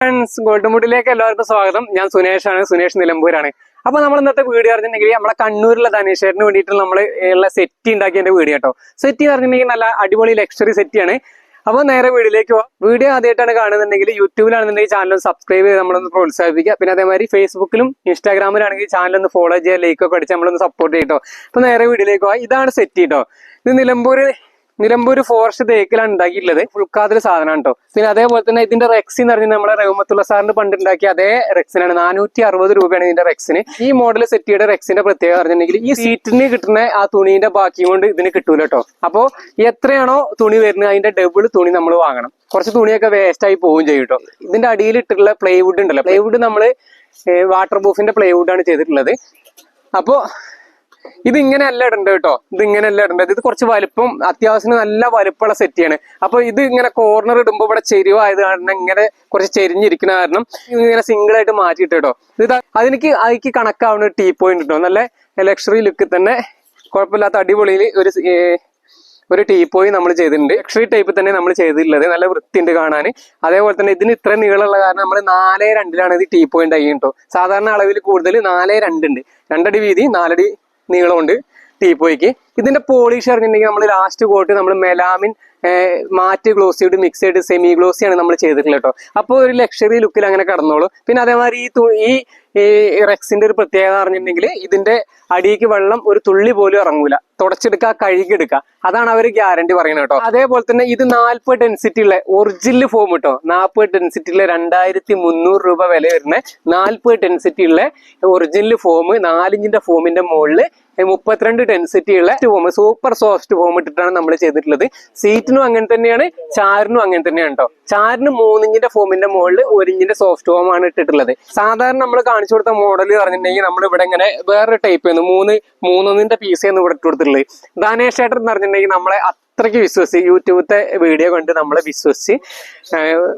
Friends ഗോൾഡുമുട്ടിലേക്ക് എല്ലാവർക്കും സ്വാഗതം. ഞാൻ സുനേഷാണ്. സുനേഷ് നിലമ്പൂരാണ്. അപ്പൊ നമ്മൾ ഇന്നത്തെ വീഡിയോ പറഞ്ഞിട്ടുണ്ടെങ്കിൽ നമ്മളെ കണ്ണൂരിലെ ധനേശ്വരന് വേണ്ടിയിട്ട് നമ്മൾ ഉള്ള സെറ്റ് ഉണ്ടാക്കിയതിന്റെ വീഡിയോ കേട്ടോ. സെറ്റ് പറഞ്ഞിട്ടുണ്ടെങ്കിൽ നല്ല അടിപൊളി ലക്ഷറി സെറ്റിയാണ് അപ്പോൾ നേരെ വീഡിയോയിലേക്ക് പോവാം. വീഡിയോ ആദ്യമായിട്ടാണ് കാണുന്നുണ്ടെങ്കിൽ യൂട്യൂബിലാണെന്നുണ്ടെങ്കിൽ ചാനൽ സബ്സ്ക്രൈബ് ചെയ്ത് നമ്മളൊന്ന് പ്രോത്സാഹിപ്പിക്കുക. പിന്നെ അതേമാതിരി ഫേസ്ബുക്കിലും ഇൻസ്റ്റാഗ്രാമിലാണെങ്കിൽ ചാനൽ ഒന്ന് ഫോളോ ചെയ്യുക ലൈക്ക് ഒക്കെ അടിച്ച് നമ്മളൊന്ന് സപ്പോർട്ട് ചെയ്യട്ടോ. അപ്പൊ നേരെ വീഡിയോയിലേക്ക് പോവാം. ഇതാണ് സെറ്റ് കേട്ടോ. ഇത് നിലമ്പൂർ നിലമ്പൂർ ഫോറസ്റ്റ് തേക്കിലാണ് ഉണ്ടാക്കിയിട്ടുള്ളത്. ഫുൾക്കാതിൽ സാധനമാണ് കേട്ടോ പിന്നെ അതേപോലെ തന്നെ ഇതിന്റെ റെക്സ് എന്ന് പറഞ്ഞാൽ നമ്മുടെ റഹ്മത്തുള്ള സാറിന് പണ്ട് ഉണ്ടാക്കിയ അതേ റെക്സിനാണ് നാനൂറ്റി അറുപത് രൂപയാണ് ഇതിന്റെ റെക്സിന് ഈ മോഡൽ സെറ്റിയുടെ റെക്സിന്റെ പ്രത്യേകത പറഞ്ഞിട്ടുണ്ടെങ്കിൽ ഈ സീറ്റിന് കിട്ടുന്ന ആ തുണീന്റെ ബാക്കി കൊണ്ട് ഇതിന് കിട്ടൂല കേട്ടോ അപ്പോ എത്രയാണോ തുണി വരുന്നത് അതിന്റെ ഡബിൾ തുണി നമ്മൾ വാങ്ങണം. കുറച്ച് തുണിയൊക്കെ വേസ്റ്റ് ആയി പോവുകയും ചെയ്യും കേട്ടോ ഇതിന്റെ അടിയിൽ ഇട്ടിട്ടുള്ള പ്ലൈവുഡ് ഉണ്ടല്ലോ. പ്ലൈവുഡ് നമ്മൾ വാട്ടർ പ്രൂഫിന്റെ പ്ലൈവുഡ് ആണ് ചെയ്തിട്ടുള്ളത്. അപ്പോ ഇത് ഇങ്ങനെ അല്ല ഇടേണ്ടത് കേട്ടോ. ഇത് ഇങ്ങനെ അല്ല ഇടേണ്ടത് ഇത് കുറച്ച് വലുപ്പം അത്യാവശ്യം നല്ല വലുപ്പമുള്ള സെറ്റിയാണ് അപ്പൊ ഇത് ഇങ്ങനെ കോർണർ ഇടുമ്പോൾ ഇവിടെ ചെരിവായത് കാരണം ഇങ്ങനെ കുറച്ച് ചെരിഞ്ഞിരിക്കുന്ന കാരണം ഇങ്ങനെ സിംഗിൾ ആയിട്ട് മാറ്റിയിട്ട് കേട്ടോ. ഇത് അതിനിക്ക് അതിക്ക് കണക്കാവുന്ന ടീ പോയിന്റ് കേട്ടോ നല്ല ലക്ഷറി ലുക്കിൽ തന്നെ. കുഴപ്പമില്ലാത്ത അടിപൊളിയിൽ ഒരു ഒരു ടീ പോയി നമ്മൾ ചെയ്തിട്ടുണ്ട്. ലക്ഷറി ടൈപ്പ് തന്നെ നമ്മൾ ചെയ്തിട്ടുള്ളത്. നല്ല വൃത്തിയുണ്ട് കാണാൻ. അതേപോലെ തന്നെ ഇതിന് ഇത്ര നീളമുള്ള കാരണം നമ്മൾ നാല് രണ്ടിലാണ് ഇത് ടീ പോയിന്റ് ആയി കേട്ടോ. സാധാരണ അളവിൽ കൂടുതൽ നാല് രണ്ടുണ്ട്. രണ്ടടി വീതി നാലടി നീളമുണ്ട്. ടീപ്പോയ്ക്ക് പോയിക്ക്. ഇതിന്റെ പോളിഷ് അറിഞ്ഞിട്ടുണ്ടെങ്കിൽ നമ്മൾ ലാസ്റ്റ് കോട്ട് നമ്മൾ മെലാമിൻ മാറ്റ് ഗ്ലോസിയോട് മിക്സ് ചെയ്ത് സെമി ഗ്ലോസിയാണ് നമ്മൾ ചെയ്തിട്ടുള്ളത് കേട്ടോ അപ്പോൾ ഒരു ലക്ഷറി ലുക്കിൽ അങ്ങനെ കടന്നോളൂ. പിന്നെ അതേമാതിരി ഈ ഈ റെക്സിന്റെ ഒരു പ്രത്യേകത പറഞ്ഞിട്ടുണ്ടെങ്കിൽ ഇതിന്റെ അടിയിക്ക് വെള്ളം ഒരു തുള്ളി പോലും ഇറങ്ങൂല. തുടച്ചെടുക്കുക കഴുകിയെടുക്കുക. അതാണ് അവർ ഗ്യാരണ്ടി പറയുന്നത് കേട്ടോ അതേപോലെ തന്നെ ഇത് നാൽപ്പത് ഡെൻസിറ്റി ഉള്ള ഒറിജിനൽ ഫോം കേട്ടോ നാൽപ്പത് ഡെൻസിറ്റി ഉള്ള രണ്ടായിരത്തി മുന്നൂറ് രൂപ വില വരുന്ന നാൽപ്പത് ഡെൻസിറ്റി ഉള്ള ഒറിജിനൽ ഫോം നാലിഞ്ചിന്റെ ഫോമിന്റെ മുകളിൽ മുപ്പത്തിരണ്ട് ഡെൻസിറ്റി ഉള്ള ഫോം സൂപ്പർ സോഫ്റ്റ് ഫോം ഇട്ടിട്ടാണ് നമ്മൾ ചെയ്തിട്ടുള്ളത്. സീറ്റിനും അങ്ങനെ തന്നെയാണ് ചാരിനും അങ്ങനെ തന്നെയാണ് കേട്ടോ ചാരിന് മൂന്നിഞ്ചിന്റെ ഫോമിന്റെ മുകളിൽ ഒരു ഇഞ്ചിന്റെ സോഫ്റ്റ് ഫോം ആണ് ഇട്ടിട്ടുള്ളത്. സാധാരണ നമ്മൾ കാണിച്ചു കൊടുത്ത മോഡൽ പറഞ്ഞിട്ടുണ്ടെങ്കിൽ നമ്മൾ ഇവിടെ ഇങ്ങനെ വേറൊരു ടൈപ്പ് മൂന്ന് മൂന്നൊന്നിന്റെ പീസ് ഇവിടെ ഇട്ട് കൊടുത്തിട്ടുള്ളത് ധനേഷ് ചേട്ടൻ എന്ന് പറഞ്ഞിട്ടുണ്ടെങ്കിൽ നമ്മളെ അത്രയ്ക്ക് വിശ്വസിച്ച് യൂട്യൂബത്തെ വീഡിയോ കണ്ട് നമ്മളെ വിശ്വസിച്ച്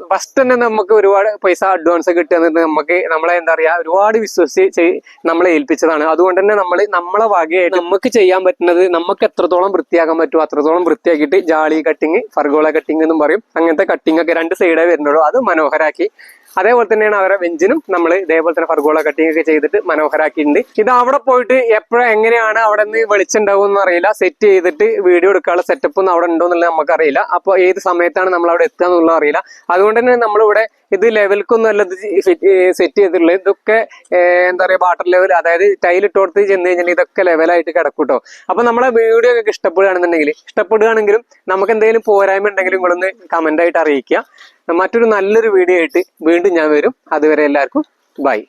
ഫസ്റ്റ് തന്നെ നമുക്ക് ഒരുപാട് പൈസ അഡ്വാൻസ് കിട്ടുന്നത് നമുക്ക് നമ്മളെ എന്താ പറയാ ഒരുപാട് വിശ്വസിച്ച് നമ്മളെ ഏൽപ്പിച്ചതാണ്. അതുകൊണ്ട് തന്നെ നമ്മൾ നമ്മളെ വകയായിട്ട് നമുക്ക് ചെയ്യാൻ പറ്റുന്നത് നമുക്ക് എത്രത്തോളം വൃത്തിയാക്കാൻ പറ്റുമോ അത്രത്തോളം വൃത്തിയാക്കിയിട്ട് ജാളി കട്ടിങ് ഫർഗോള കട്ടിങ് എന്നും പറയും. അങ്ങനത്തെ കട്ടിങ് ഒക്കെ രണ്ട് സൈഡേ വരുന്നുള്ളൂ. അത് മനോഹരാക്കി അതേപോലെ തന്നെയാണ് അവരെ വെഞ്ചിനും നമ്മൾ ഇതേപോലെ തന്നെ ഫർഗോള കട്ടിംഗ് ഒക്കെ ചെയ്തിട്ട് മനോഹരാക്കിയിട്ടുണ്ട്. ഇത് അവിടെ പോയിട്ട് എപ്പോഴും എങ്ങനെയാണ് അവിടെ നിന്ന് വെളിച്ചുണ്ടാവും എന്ന് അറിയില്ല. സെറ്റ് ചെയ്തിട്ട് വീഡിയോ എടുക്കാനുള്ള സെറ്റപ്പ് ഒന്നും അവിടെ ഉണ്ടോ എന്നുള്ളത് നമുക്കറിയില്ല അപ്പോൾ ഏത് സമയത്താണ് നമ്മൾ അവിടെ എത്തുക എന്നുള്ളത് അറിയില്ല. അതുകൊണ്ട് തന്നെ നമ്മളിവിടെ ഇത് ലെവൽക്കൊന്നും അല്ല ഇത് സെറ്റ് ചെയ്തിട്ടുള്ളത്. ഇതൊക്കെ എന്താ പറയുക വാട്ടർ ലെവൽ അതായത് കൊടുത്ത് ചെന്ന് കഴിഞ്ഞാൽ ഇതൊക്കെ ലെവലായിട്ട് കിടക്കും കേട്ടോ അപ്പൊ നമ്മളെ വീഡിയോ ഒക്കെ ഇഷ്ടപ്പെടുകയാണെന്നുണ്ടെങ്കിൽ ഇഷ്ടപ്പെടുകയാണെങ്കിലും നമുക്ക് എന്തെങ്കിലും പോരായ്മ ഉണ്ടെങ്കിലും നിങ്ങളൊന്ന് കമന്റ് ആയിട്ട് അറിയിക്കുക. മറ്റൊരു നല്ലൊരു വീഡിയോ ആയിട്ട് വീണ്ടും ഞാൻ വരും. അതുവരെ എല്ലാവർക്കും ബൈ